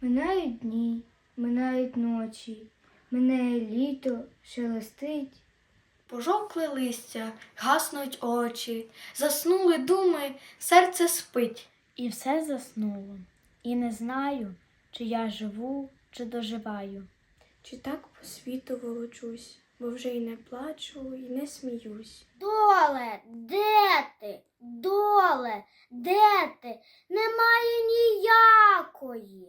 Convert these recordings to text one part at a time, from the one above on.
Минають дні, минають ночі, минає літо, шелестить. Пожовкли листя, гаснуть очі, заснули думи, серце спить. І все заснуло, і не знаю, чи я живу, чи доживаю. Чи так по світу волочусь, бо вже й не плачу, і не сміюсь. Доле, де ти? Доле, де ти? Немає ніякої.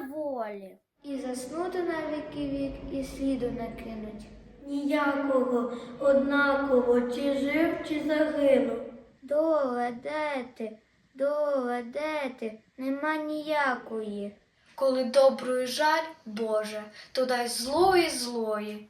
на волі. І заснути на віки вік, і сліду не кинуть. Ніякого, однаково, чи жив, чи загинув. Доле, де ти? Доле, де ти? Нема ніякої. Коли доброї жаль, Боже, то дай злої злої.